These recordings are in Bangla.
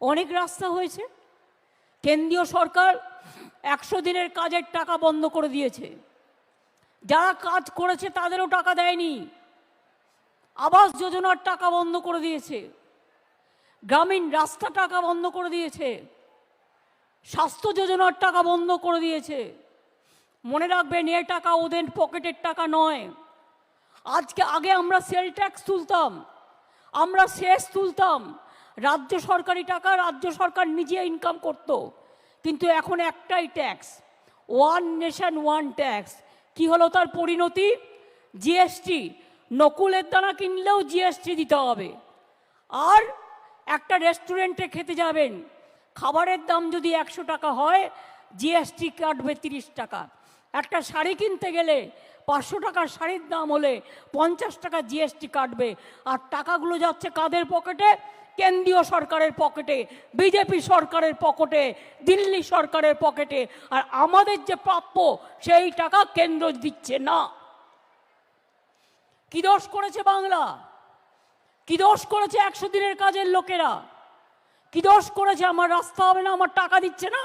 অনেক রাস্তা হয়েছে। কেন্দ্রীয় সরকার একশো দিনের কাজের টাকা বন্ধ করে দিয়েছে। যারা কাজ করেছে তাদেরও টাকা দেয়নি। আবাস যোজনার টাকা বন্ধ করে দিয়েছে। গ্রামীণ রাস্তা টাকা বন্ধ করে দিয়েছে। স্বাস্থ্য যোজনার টাকা বন্ধ করে দিয়েছে। মনে রাখবেন, এ টাকা ওদের পকেটের টাকা নয়। আজকে আগে আমরা সেল ট্যাক্স তুলতাম। আমরা শেষ তুলতাম। রাজ্য সরকারি টাকা রাজ্য সরকার নিজে ইনকাম করত। কিন্তু এখন একটাই tax one nation one tax কি হলো তার পরিণতি? জিএসটি নকুলের দানা কিনলেও জিএসটি দিতে হবে। আর একটা রেস্টুরেন্টে খেতে যাবেন, খাবারের দাম যদি একশো টাকা হয় জিএসটি কাটবে তিরিশ টাকা। একটা শাড়ি কিনতে গেলে পাঁচশো টাকার শাড়ির দাম হলে পঞ্চাশ টাকা জিএসটি কাটবে। আর টাকাগুলো যাচ্ছে কাদের পকেটে কেন্দ্রীয় সরকারের পকেটে, বিজেপি সরকারের পকেটে, দিল্লি সরকারের পকেটে, আর আমাদের যে প্রাপ্য সেই টাকা কেন্দ্র দিচ্ছে না। কি দোষ করেছে বাংলা? কি দোষ করেছে একশো দিনের কাজের লোকেরা? কি দোষ করেছে আমার রাস্তা হবে না, আমার টাকা দিচ্ছে না?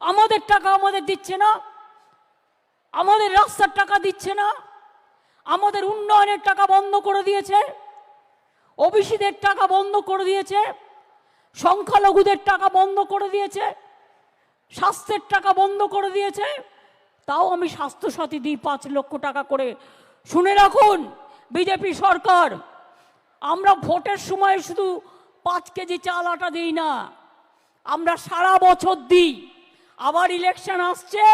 আমাদের টাকা আমাদের দিচ্ছে না? আমাদের রাস্তার টাকা দিচ্ছে না? আমাদের উন্নয়নের টাকা বন্ধ করে দিয়েছে? ওবিসিদের টাকা বন্ধ করে দিয়েছে, সংখ্যালঘুদের টাকা বন্ধ করে দিয়েছে, স্বাস্থ্যের টাকা বন্ধ করে দিয়েছে, তাও আমি স্বাস্থ্যসাথী দিই পাঁচ লক্ষ টাকা করে। শুনে রাখুন, বিজেপি সরকার, আমরা ভোটের সময় শুধু পাঁচ কেজি চাল আটা দিই না, আমরা সারা বছর দিই। আবার ইলেকশন আসছে,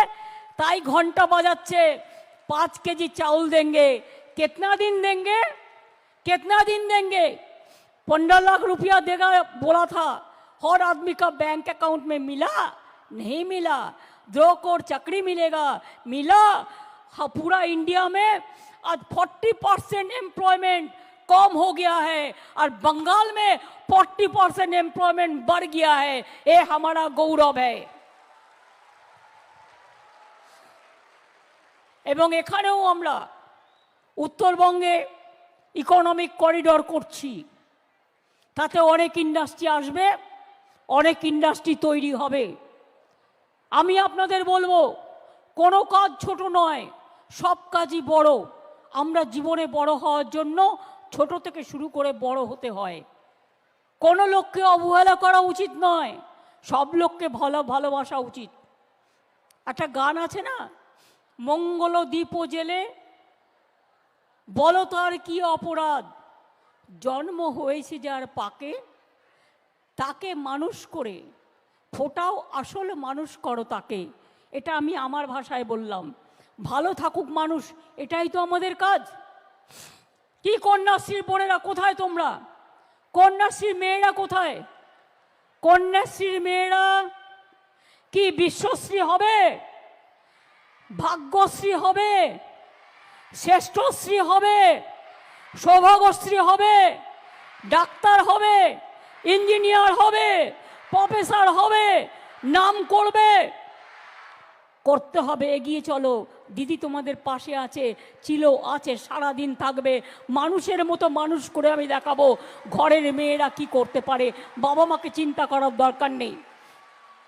তাই ঘণ্টা বাজাচ্ছে, পাঁচ কেজি চাউল দেঙ্গে, কেতনা দিন দেঙ্গে कितना दिन देंगे पंद्रह लाख रुपया देगा बोला था हर आदमी का बैंक अकाउंट में मिला नहीं मिला दो करोड़ चकरी मिलेगा मिला हाँ पूरा इंडिया में आज फोर्टी परसेंट एम्प्लॉयमेंट कम हो गया है और बंगाल में फोर्टी परसेंट एम्प्लॉयमेंट बढ़ गया है ये हमारा गौरव है এবং এখানেও আমরা উত্তরবঙ্গে ইকোনমিক করিডর করছি। তাতে অনেক ইন্ডাস্ট্রি আসবে, অনেক ইন্ডাস্ট্রি তৈরি হবে। আমি আপনাদের বলব, কোনো কাজ ছোট নয়, সব কাজই বড়। আমরা জীবনে বড় হওয়ার জন্য ছোট থেকে শুরু করে বড় হতে হয়। কোনো লোককে অবহেলা করা উচিত নয়, সব লোককে ভালো ভালোবাসা উচিত। একটা গান আছে না? মঙ্গল দ্বীপ জেলে বলো তার কি অপরাধ? জন্ম হয়েছে যার পাকে, তাকে মানুষ করে, ফোটাও আসল মানুষ করো তাকে। এটা আমি আমার ভাষায় বললাম। ভালো থাকুক মানুষ, এটাই তো আমাদের কাজ। কি কন্যাশ্রীর বোনেরা কোথায় তোমরা? কন্যাশ্রীর মেয়েরা কোথায়? কন্যাশ্রীর মেয়েরা কি বিশ্বশ্রী হবে? ভাগ্যশ্রী হবে? শ্রেষ্ঠশ্রী হবে, সৌভাগ্যশ্রী হবে, ডাক্তার হবে, ইঞ্জিনিয়ার হবে, প্রফেসর হবে, নাম করবে। করতে হবে, এগিয়ে চলো। দিদি তোমাদের পাশে আছে ছিল আছে সারা দিন থাকবে। মানুষের মতো মানুষ করে আমি দেখাবো, ঘরের মেয়েরা কি করতে পারে। বাবা মাকে চিন্তা করার দরকার নেই।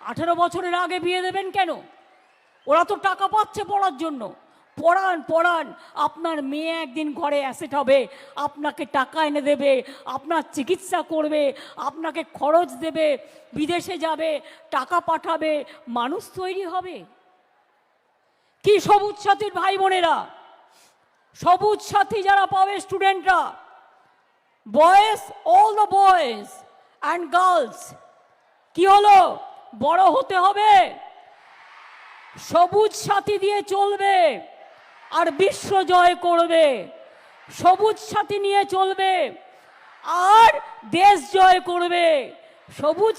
আঠেরো বছরের আগে বিয়ে দেবেন কেন? ওরা তো টাকা পাচ্ছে পড়ার জন্য। পড়ান পড়ান। আপনার মেয়ে একদিন ঘরে অ্যাসেট হবে, আপনাকে টাকা এনে দেবে, আপনার চিকিৎসা করবে, আপনাকে খরচ দেবে, বিদেশে যাবে, টাকা পাঠাবে, মানুষ তৈরি হবে। কি সবুজ সাথীর ভাই বোনেরা? সবুজ সাথী যারা পাবে স্টুডেন্টরা boys all the boys and girls কি হলো? বড় হতে হবে। সবুজ সাথী দিয়ে চলবে। আর বিশ্ব জয় করবে। সবুজ সাথী নিয়ে চলবে। আর দেশ জয় করবে। সবুজ